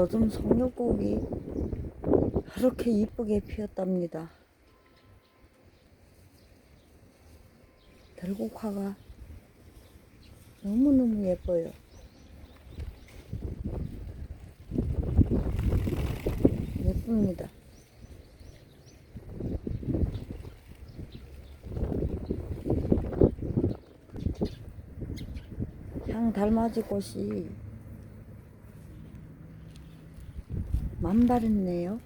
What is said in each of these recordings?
요즘 송잎국이 그렇게 이쁘게 피었답니다. 들국화가 너무너무 예뻐요. 예쁩니다. 향 달맞이 꽃이 만발했네요.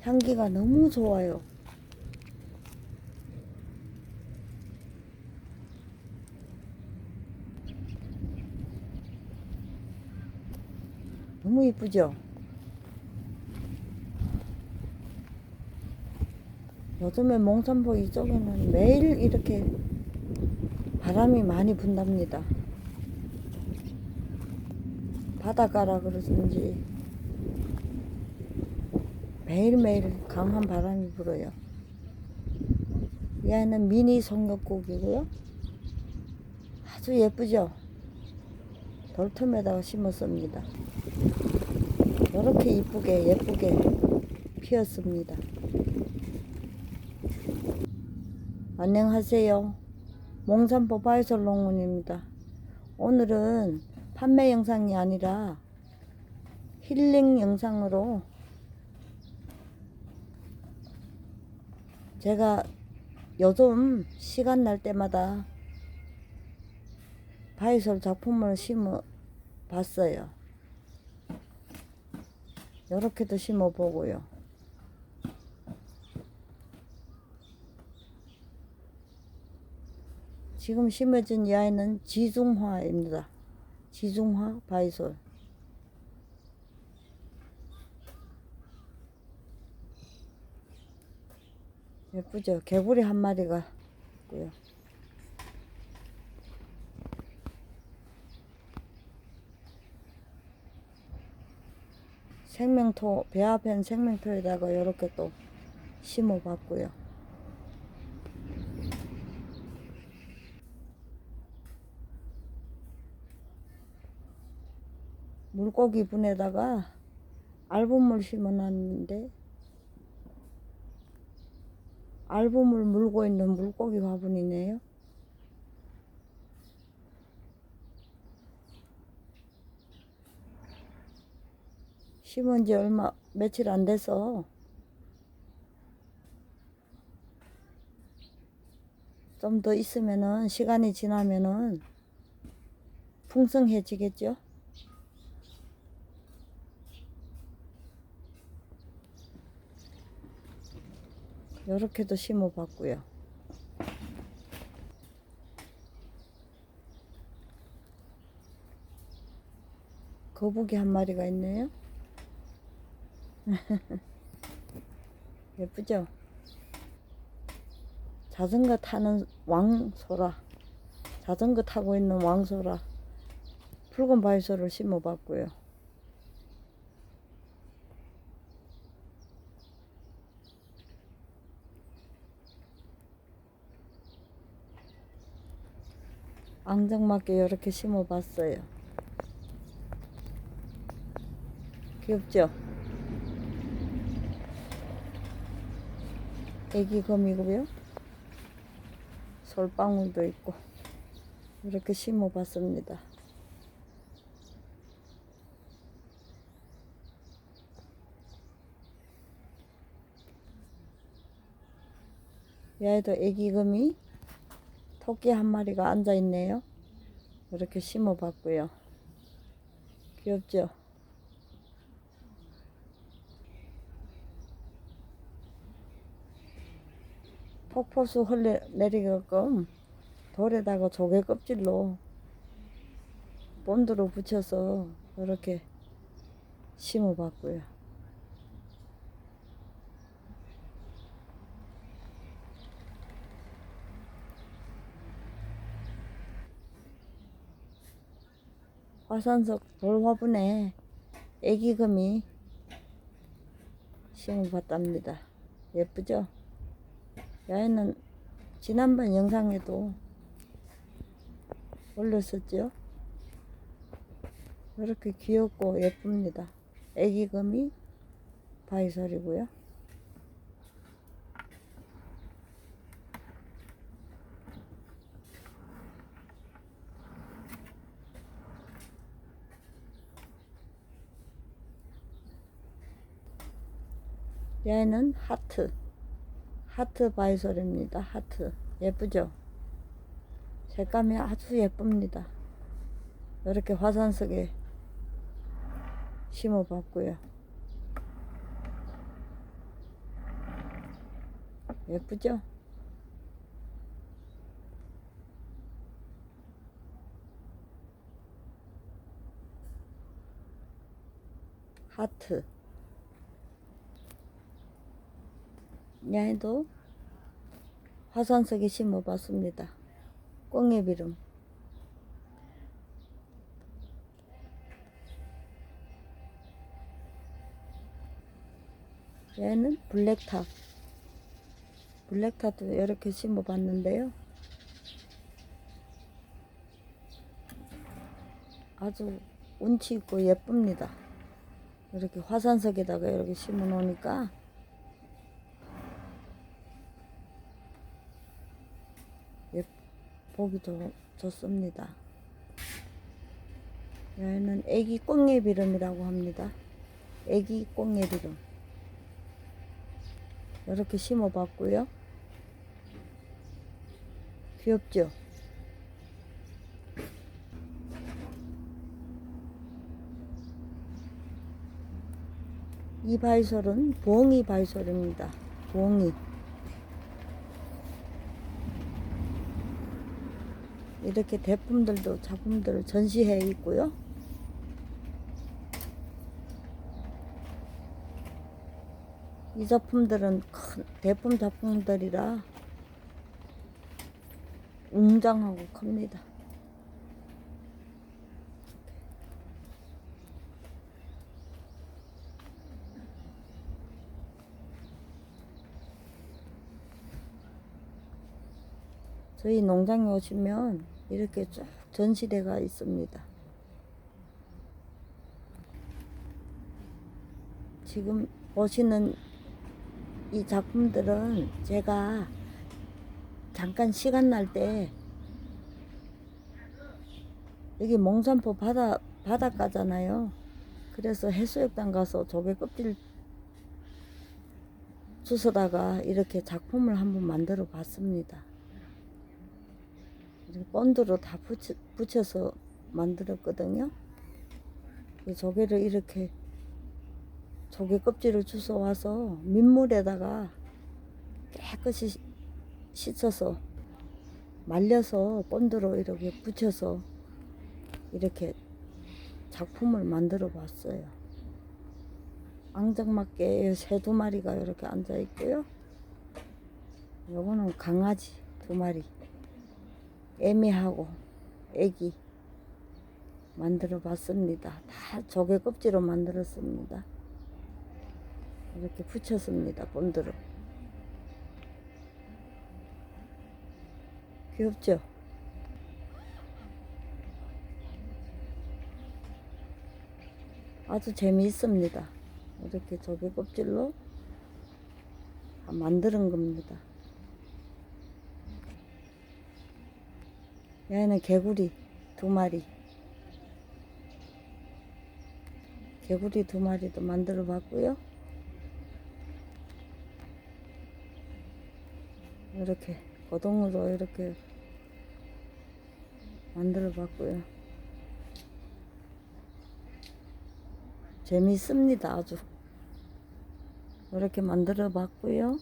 향기가 너무 좋아요. 너무 이쁘죠? 요즘에 몽산포 이쪽에는 매일 이렇게 바람이 많이 분답니다. 바닷가라 그러는지 매일매일 강한 바람이 불어요. 얘는 미니 송엽국이고요. 아주 예쁘죠? 돌틈에다가 심었습니다. 이렇게 이쁘게 예쁘게 피었습니다. 안녕하세요. 몽산포 바이솔 농원입니다. 오늘은 판매 영상이 아니라 힐링 영상으로 제가 요즘 시간 날 때마다 바이솔 작품을 심어 봤어요. 이렇게도 심어 보고요. 지금 심어진 이 아이는 지중화입니다. 지중화 바이솔. 예쁘죠? 개구리 한 마리가 있고요. 생명토, 배 앞엔 생명토에다가 이렇게 또 심어 봤고요. 물고기 분에다가 알분물 심어 놨는데 알분물 물고 있는 물고기 화분이네요. 심은 지 얼마 며칠 안 돼서 좀 더 있으면은 시간이 지나면은 풍성해지겠죠. 요렇게도 심어 봤고요. 거북이 한 마리가 있네요. 예쁘죠? 자전거 타는 왕소라. 자전거 타고 있는 왕소라. 붉은 바이소를 심어 봤고요. 앙증맞게 이렇게 심어 봤어요. 귀엽죠? 애기 거미고요. 솔방울도 있고 이렇게 심어 봤습니다. 얘도 애기 거미 토끼 한 마리가 앉아 있네요. 이렇게 심어 봤고요. 귀엽죠? 폭포수 흘러 내리게끔 돌에다가 조개 껍질로 본드로 붙여서 이렇게 심어 봤고요. 화산석 돌화분에 애기금이 심어봤답니다. 예쁘죠? 야에는 지난번 영상에도 올렸었죠? 이렇게 귀엽고 예쁩니다. 애기금이 바이솔이고요. 얘는 하트. 하트 바이솔입니다. 하트. 예쁘죠? 색감이 아주 예쁩니다. 이렇게 화산 속에 심어 봤고요. 예쁘죠? 하트. 얘도 화산 속에 심어 봤습니다. 꽁잎이름. 얘는 블랙탑. 블랙탑도 이렇게 심어 봤는데요. 아주 운치 있고 예쁩니다. 이렇게 화산석에다가 이렇게 심어 놓으니까 보기 좋, 좋습니다. 얘는 애기 꽁잎 이름이라고 합니다. 애기 꽁잎 이름. 이렇게 심어봤고요. 귀엽죠? 이 바이솔은 봉이 바이솔입니다. 봉이. 이렇게 대품들도 작품들을 전시해 있고요. 이 작품들은 큰 대품 작품들이라 웅장하고 큽니다. 저희 농장에 오시면 이렇게 쭉 전시대가 있습니다. 지금 보시는 이 작품들은 제가 잠깐 시간 날 때 여기 몽산포 바다 바닷가잖아요. 그래서 해수욕장 가서 조개 껍질 주워다가 이렇게 작품을 한번 만들어 봤습니다. 본드로 다 붙여, 붙여서 만들었거든요. 이 조개를 이렇게 조개 껍질을 주워 와서 민물에다가 깨끗이 시- 씻어서 말려서 본드로 이렇게 붙여서 이렇게 작품을 만들어 봤어요. 앙증맞게 새 두 마리가 이렇게 앉아 있고요. 요거는 강아지 두 마리. 애매하고 애기 만들어 봤습니다. 다 조개 껍질로 만들었습니다. 이렇게 붙였습니다. 본드로. 귀엽죠? 아주 재미있습니다. 이렇게 조개 껍질로 다 만드는 겁니다. 얘는 개구리 두 마리. 개구리 두 마리도 만들어 봤고요. 이렇게 고동으로 이렇게 만들어 봤고요. 재미있습니다, 아주. 이렇게 만들어 봤고요.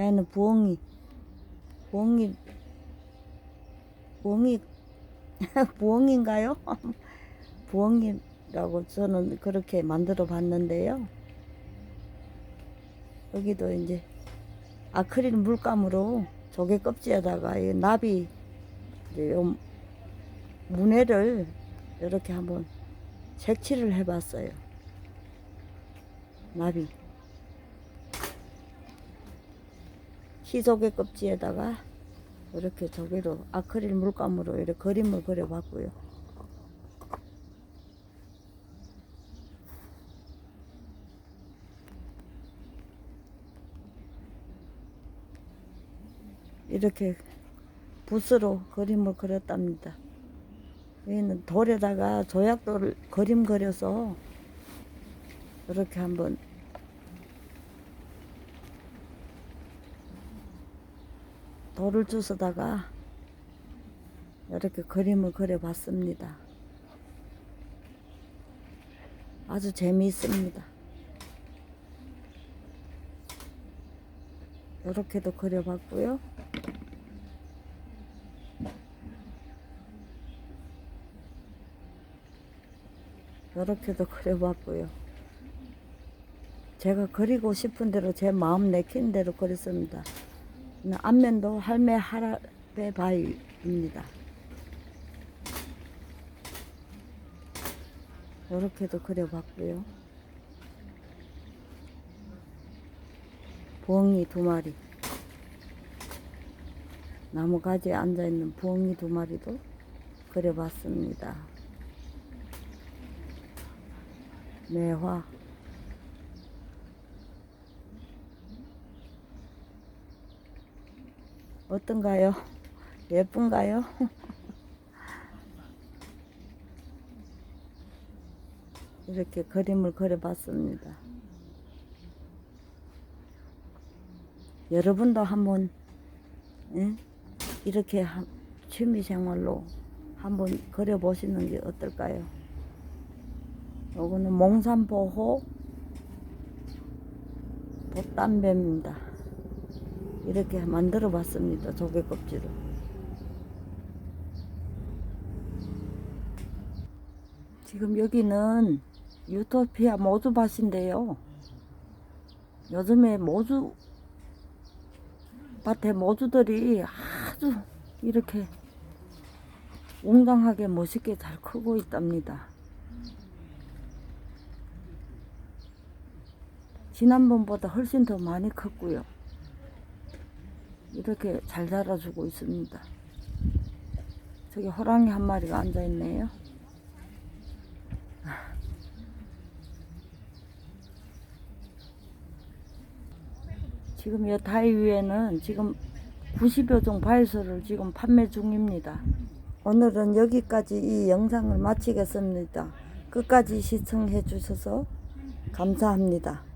얘는 부엉이. 부엉이, 부엉이, 부엉인가요? 부엉이라고 저는 그렇게 만들어 봤는데요. 여기도 이제 아크릴 물감으로 조개 껍질에다가 이 나비 요 문해를 이렇게 한번 색칠을 해봤어요. 나비. 희조개 껍질에다가 이렇게 저기로 아크릴 물감으로 이렇게 그림을 그려봤고요. 이렇게 붓으로 그림을 그렸답니다. 여기는 돌에다가 조약돌을 그림 그려서 이렇게 한번 돌을 주워다가 이렇게 그림을 그려봤습니다. 아주 재미있습니다. 이렇게도 그려봤고요. 이렇게도 그려봤고요. 제가 그리고 싶은 대로 제 마음 내키는 대로 그렸습니다. 앞면도 할매 하랍의 바위입니다. 이렇게도 그려봤고요. 부엉이 두 마리. 나무 가지에 앉아있는 부엉이 두 마리도 그려봤습니다. 매화. 어떤가요? 예쁜가요? 이렇게 그림을 그려봤습니다. 여러분도 한번 예? 이렇게 한- 취미생활로 한번 그려보시는 게 어떨까요? 요거는 몽산보호 돛담배입니다. 이렇게 만들어 봤습니다. 조개 껍질을. 지금 여기는 유토피아 모주밭인데요. 요즘에 모주 밭에 모주들이 아주 이렇게 웅장하게 멋있게 잘 크고 있답니다. 지난번보다 훨씬 더 많이 컸고요. 이렇게 잘 자라주고 있습니다. 저기 호랑이 한 마리가 앉아 있네요. 지금 이 다이 위에는 지금 90여 종 바이소를 지금 판매 중입니다. 오늘은 여기까지 이 영상을 마치겠습니다. 끝까지 시청해 주셔서 감사합니다.